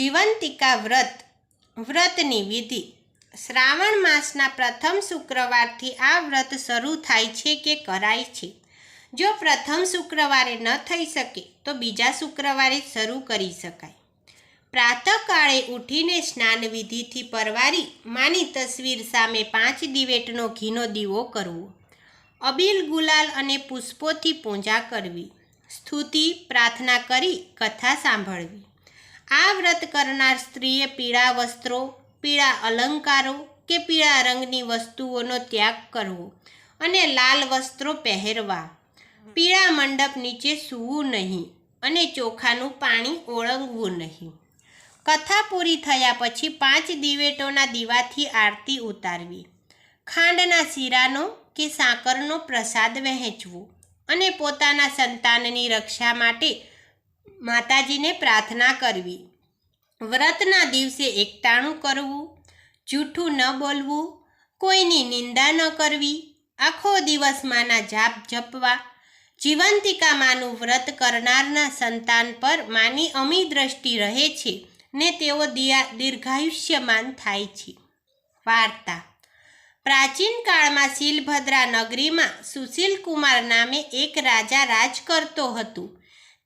જીવંતિકા વ્રત, વ્રતની વિધિ. શ્રાવણ માસના પ્રથમ શુક્રવારથી આ વ્રત શરૂ થાય છે કે કરાય છે. જો પ્રથમ શુક્રવારે ન થઈ શકે, તો બીજા શુક્રવારે શરૂ કરી શકાય. પ્રાતઃકાળે ઉઠીને સ્નાન વિધિથી પરવારી માની તસવીર સામે પાંચ દિવેટનો ઘીનો દીવો કરવો. અબીલ ગુલાલ અને પુષ્પોથી પૂજા કરવી. સ્તુતિ, પ્રાર્થના કરી, કથા સાંભળવી. આ વ્રત કરનાર સ્ત્રીએ પીળા વસ્ત્રો, પીળા અલંકારો કે પીળા રંગની વસ્તુઓનો ત્યાગ કરવો અને લાલ વસ્ત્રો પહેરવા. પીળા મંડપ નીચે સૂવું નહીં અને ચોખાનું પાણી ઓળંગવું નહીં. કથા પૂરી થયા પછી પાંચ દિવેટોના દીવાથી આરતી ઉતારવી. ખાંડના શીરાનો કે સાકરનો પ્રસાદ વહેંચવો અને પોતાના સંતાનની રક્ષા માટે માતાજીને પ્રાર્થના કરવી. વ્રતના દિવસે એકટાણું કરવું, જૂઠું ન બોલવું, કોઈની નિંદા ન કરવી, આખો દિવસ માના જાપ જપવા જીવંતિકા માનું વ્રત કરનારના સંતાન પર માની અમી દ્રષ્ટિ રહે છે ને તેઓ દિયા દીર્ઘાયુષ્યમાન થાય છે. વાર્તા. પ્રાચીન કાળમાં શીલભદ્રા નગરીમાં સુશીલ કુમાર નામે એક રાજા રાજ કરતો હતો.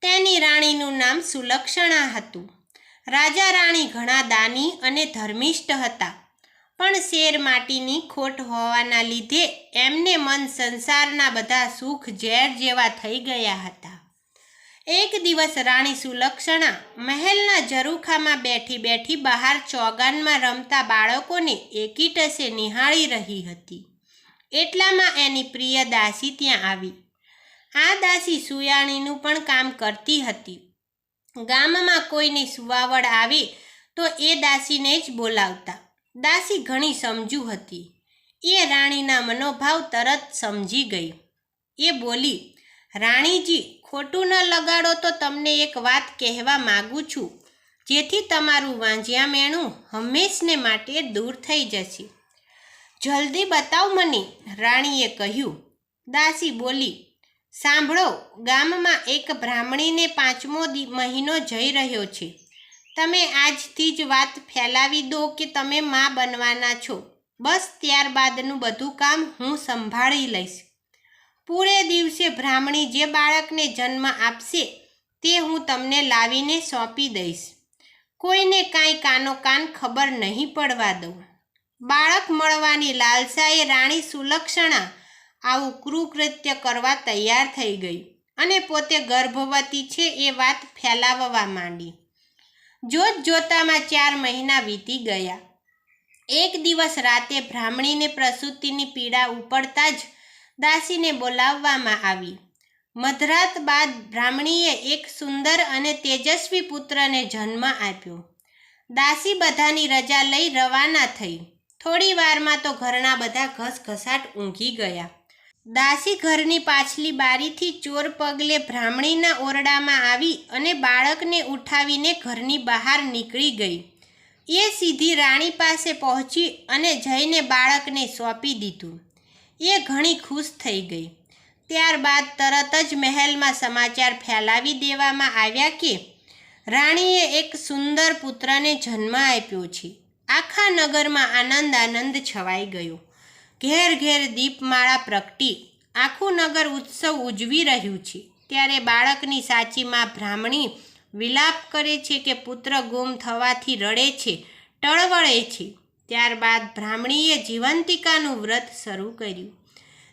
તેની રાણીનું નામ સુલક્ષણા હતું. રાજા રાણી ઘણા દાની અને ધર્મિષ્ઠ હતા, પણ શેર માટીની ખોટ હોવાના લીધે એમને મન સંસારના બધા સુખ ઝેર જેવા થઈ ગયા હતા. એક દિવસ રાણી સુલક્ષણા મહેલના ઝરૂખામાં બેઠી બેઠી બહાર ચોગાનમાં રમતા બાળકોને એકીટસે નિહાળી રહી હતી. એટલામાં એની પ્રિય દાસી ત્યાં આવી. આ દાસી સુયાણીનું પણ કામ કરતી હતી. ગામમાં કોઈની સુવાવડ આવે તો એ દાસીને જ બોલાવતા. દાસી ઘણી સમજુ હતી. એ રાણીના મનોભાવ તરત સમજી ગઈ. એ બોલી, રાણીજી, ખોટું ન લગાડો તો તમને એક વાત કહેવા માગું છું. જેથી તમારું વાંજ્યા મેણું હંમેશને માટે દૂર થઈ જશે. જલ્દી બતાવ મને, રાણીએ કહ્યું. દાસી બોલી સાંભળો, ગામમાં એક બ્રાહ્મણીને પાંચમો મહિનો જઈ રહ્યો છે. તમે આજથી જ વાત ફેલાવી દો કે તમે મા બનવાના છો. બસ ત્યારબાદનું બધું કામ હું સંભાળી લઈશ. પૂરે દિવસે બ્રાહ્મણી જે બાળકને જન્મ આપશે, તે હું તમને લાવીને સોંપી દઈશ. કોઈને કાંઈ કાનો કાન ખબર નહીં પડવા દઉં. બાળક મળવાની લાલસાએ રાણી સુલક્ષણા આવું કૃકૃત્ય કરવા તૈયાર થઈ ગઈ અને પોતે ગર્ભવતી છે એ વાત ફેલાવવા માંડી. જોત જોતામાં ચાર મહિના વીતી ગયા. એક દિવસ રાતે બ્રાહ્મણીને પ્રસૂતિની પીડા ઉપડતા જ દાસીને બોલાવવામાં આવી. મધરાત બાદ બ્રાહ્મણીએ એક સુંદર અને તેજસ્વી પુત્રને જન્મ આપ્યો. દાસી બધાની રજા લઈ રવાના થઈ. થોડી વારમાં તો ઘરના બધા ઘસઘસાટ ઊંઘી ગયા. દાસી ઘરની પાછલી બારીથી ચોર પગલે બ્રાહ્મણીના ઓરડામાં આવી અને બાળકને ઉઠાવીને ઘરની બહાર નીકળી ગઈ. એ સીધી રાણી પાસે પહોંચી અને જઈને બાળકને સોંપી દીધું. એ ઘણી ખુશ થઈ ગઈ. ત્યારબાદ તરત જ મહેલમાં સમાચાર ફેલાવી દેવામાં આવ્યા કે, રાણીએ એક સુંદર પુત્રને જન્મ આપ્યો છે. આખા નગરમાં આનંદ આનંદ છવાઈ ગયો. ઘેર ઘેર દીપમાળા પ્રગટી આખું નગર ઉત્સવ ઉજવી રહ્યું છે. ત્યારે બાળકની સાચીમાં બ્રાહ્મણી વિલાપ કરે છે કે પુત્ર ગુમ થવાથી રડે છે, ટળવળે છે. ત્યારબાદ બ્રાહ્મણીએ જીવંતિકાનું વ્રત શરૂ કર્યું.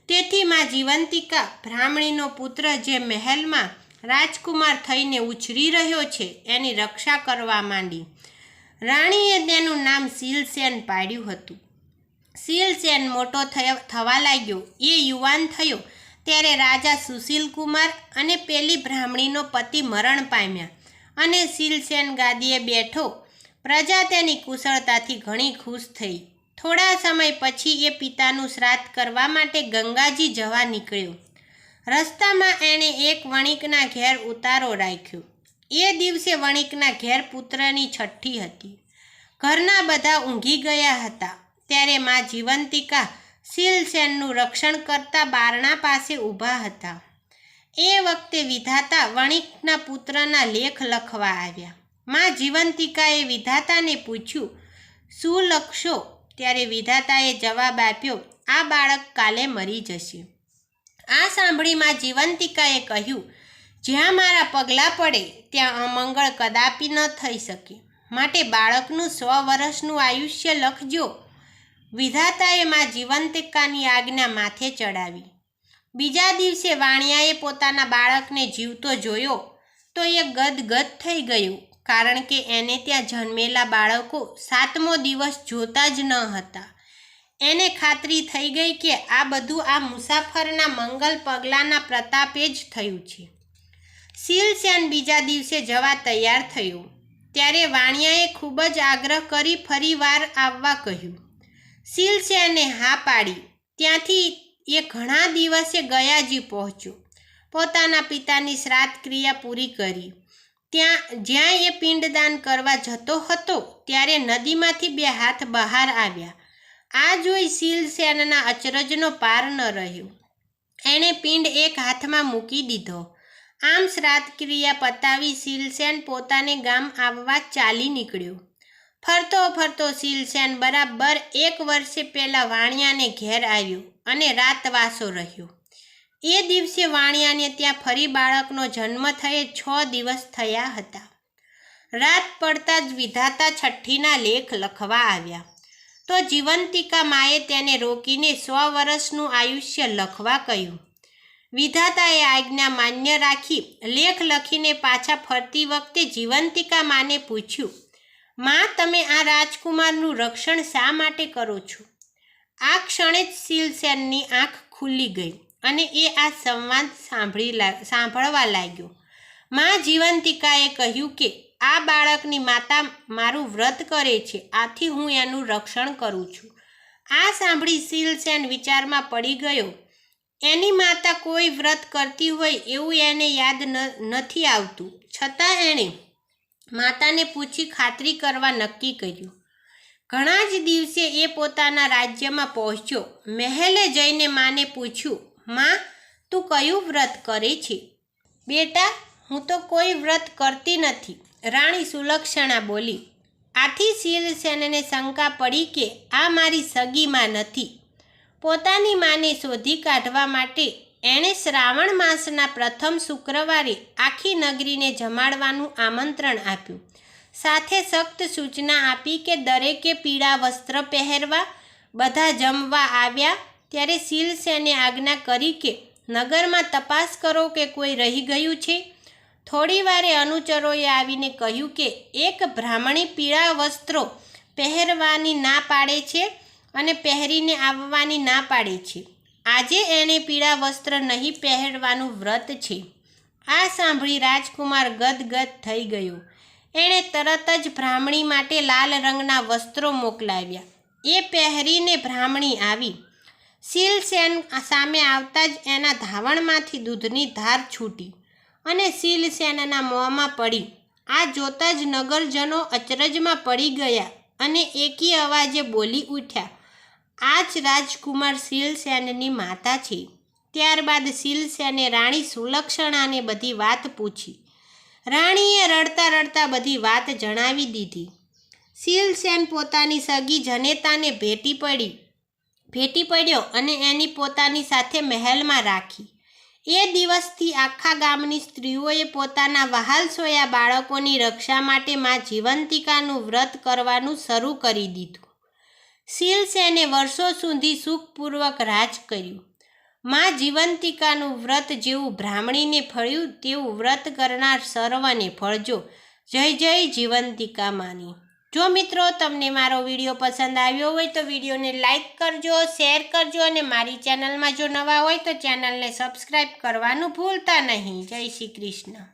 તેથી માં જીવંતિકા બ્રાહ્મણીનો પુત્ર જે મહેલમાં રાજકુમાર થઈને ઉછરી રહ્યો છે, એની રક્ષા કરવા માંડી. રાણીએ તેનું નામ શીલસેન પાડ્યું હતું. શીલસેન મોટો થયો, થવા લાગ્યો. એ યુવાન થયો. ત્યારે રાજા સુશીલ કુમાર અને પેલી બ્રાહ્મણીનો પતિ મરણ પામ્યા અને શિલસેન ગાદીએ બેઠો. પ્રજા તેની કુશળતાથી ઘણી ખુશ થઈ. થોડા સમય પછી એ પિતાનું શ્રાદ્ધ કરવા માટે ગંગાજી જવા નીકળ્યો. રસ્તામાં એણે એક વણિકના ઘેર ઉતારો રાખ્યો. એ દિવસે વણિકના ઘેર પુત્રની છઠ્ઠી હતી. ઘરના બધા ઊંઘી ગયા હતા. ત્યારે માં જીવંતિકા શીલસેનનું રક્ષણ કરતા બારણા પાસે ઊભા હતા. એ વખતે વિધાતા વણિકના પુત્રના લેખ લખવા આવ્યા. માં જીવંતિકાએ વિધાતાને પૂછ્યું, શું લખશો? ત્યારે વિધાતાએ જવાબ આપ્યો, આ બાળક કાલે મરી જશે. આ સાંભળી માં જીવંતિકાએ કહ્યું, જ્યાં મારા પગલાં પડે, ત્યાં અમંગળ કદાપી ન થઈ શકે. માટે બાળકનું સો વર્ષનું આયુષ્ય લખજો. વિધાતાએ માં જીવંતિકાની આજ્ઞા માથે ચડાવી. બીજા દિવસે વાણિયાએ પોતાના બાળકને જીવતો જોયો તો એ ગદગદ થઈ ગયું, કારણ કે એને ત્યાં જન્મેલા બાળકો સાતમો દિવસ જોતા જ ન હતા. એને ખાતરી થઈ ગઈ કે આ બધું આ મુસાફરના મંગલ પગલાંના પ્રતાપે જ થયું છે. શીલસેન બીજા દિવસે જવા તૈયાર થયો. ત્યારે વાણિયાએ ખૂબ જ આગ્રહ કરી ફરીવાર આવવા કહ્યું. શીલસેને હા પાડી. ત્યાંથી એ ઘણા દિવસે ગયાજી પહોંચ્યો. પોતાના પિતાની શ્રાદ્ધ ક્રિયા પૂરી કરી. ત્યાં જ્યાં એ પિંડદાન કરવા જતો હતો, ત્યારે નદીમાંથી બે હાથ બહાર આવ્યા. આ જોઈ શિલસેનના અચરજનો પાર ન રહ્યો. એણે પિંડ એક હાથમાં મૂકી દીધો. આમ શ્રાદ્ધ ક્રિયા પતાવી શિલસેન પોતાને ગામ આવવા ચાલી નીકળ્યો. ફરતો ફરતો શીલસેન બરાબર એક વર્ષે પહેલાં વાણિયાને ઘેર આવ્યો અને રાતવાસો રહ્યો. એ દિવસે વાણિયાને ત્યાં ફરી બાળકનો જન્મ થયે છ દિવસ થયા હતા. રાત પડતા જ વિધાતા છઠ્ઠીના લેખ લખવા આવ્યા. તો જીવંતિકા માએ તેને રોકીને સો વર્ષનું આયુષ્ય લખવા કહ્યું. વિધાતાએ આજ્ઞા માન્ય રાખી લેખ લખીને પાછા ફરતી વખતે જીવંતિકા માને પૂછ્યું માં, તમે આ રાજકુમારનું રક્ષણ શા માટે કરો છો? આ ક્ષણે જ શિલસેનની આંખ ખુલ્લી ગઈ અને એ આ સંવાદ સાંભળી સાંભળવા લાગ્યો. માં જીવંતિકાએ કહ્યું કે, આ બાળકની માતા મારું વ્રત કરે છે, આથી હું એનું રક્ષણ કરું છું. આ સાંભળી શીલસેન વિચારમાં પડી ગયો. એની માતા કોઈ વ્રત કરતી હોય એવું એને યાદ નથી આવતું. છતાં એણે માતાને પૂછી ખાતરી કરવા નક્કી કર્યું. ઘણા જ દિવસે એ પોતાના રાજ્યમાં પહોંચ્યો. મહેલે જઈને માને પૂછ્યું, માં, તું કયું વ્રત કરે છે? બેટા, હું તો કોઈ વ્રત કરતી નથી. રાણી સુલક્ષણા બોલી, આથી શિવસેનને શંકા પડી કે આ મારી સગીમાં નથી. પોતાની માને શોધી કાઢવા માટે એણે શ્રાવણ માસના પ્રથમ શુક્રવારે આખી નગરીને જમાડવાનું આમંત્રણ આપ્યું. સાથે સખ્ત સૂચના આપી કે દરેકે પીળા વસ્ત્ર પહેરવા, બધા જમવા આવ્યા, ત્યારે શીલસેને આજ્ઞા કરી કે નગરમાં તપાસ કરો કે કોઈ રહી ગયું છે. થોડી વારે અનુચરોએ આવીને કહ્યું કે એક બ્રાહ્મણી પીળા વસ્ત્રો પહેરવાની ના પાડે છે અને પહેરીને આવવાની ના પાડે છે. આજે એણે પીળા વસ્ત્ર નહીં પહેરવાનું વ્રત છે. આ સાંભળી રાજકુમાર ગદગદ થઈ ગયો. એણે તરત જ બ્રાહ્મણી માટે લાલ રંગના વસ્ત્રો મોકલાવ્યા. એ પહેરીને બ્રાહ્મણી આવી. શીલસેન સામે આવતા જ એના ધાવણમાંથી દૂધની ધાર છૂટી અને શીલસેનના મોંમાં પડી. આ જોતાં જ નગરજનો અચરજમાં પડી ગયા અને એકી અવાજે બોલી ઉઠ્યા આ જ રાજકુમાર શિલસેનની માતા છે. ત્યારબાદ શિલસેને રાણી સુલક્ષણાને બધી વાત પૂછી. રાણીએ રડતા રડતા બધી વાત જણાવી દીધી. શિલસેન પોતાની સગી જનેતાને ભેટી પડી. ભેટી પડ્યો અને એની પોતાની સાથે મહેલમાં રાખી. એ દિવસથી આખા ગામની સ્ત્રીઓએ પોતાના વહાલ સોયા બાળકોની રક્ષા માટે માં જીવંતિકાનું વ્રત કરવાનું શરૂ કરી દીધું. શીલસેને વર્ષો સુધી સુખપૂર્વક રાજ કર્યું. માં જીવંતિકાનું વ્રત જેવું બ્રાહ્મણીને ફળ્યું તેવું વ્રત કરનાર સર્વને ફળજો. જય જય જીવંતિકા માની. જો મિત્રો તમને મારો વીડિયો પસંદ આવ્યો હોય તો વિડીયોને લાઇક કરજો, શેર કરજો અને મારી ચેનલમાં જો નવા હોય તો ચેનલને સબસ્ક્રાઈબ કરવાનું ભૂલતા નહીં. જય શ્રી કૃષ્ણ.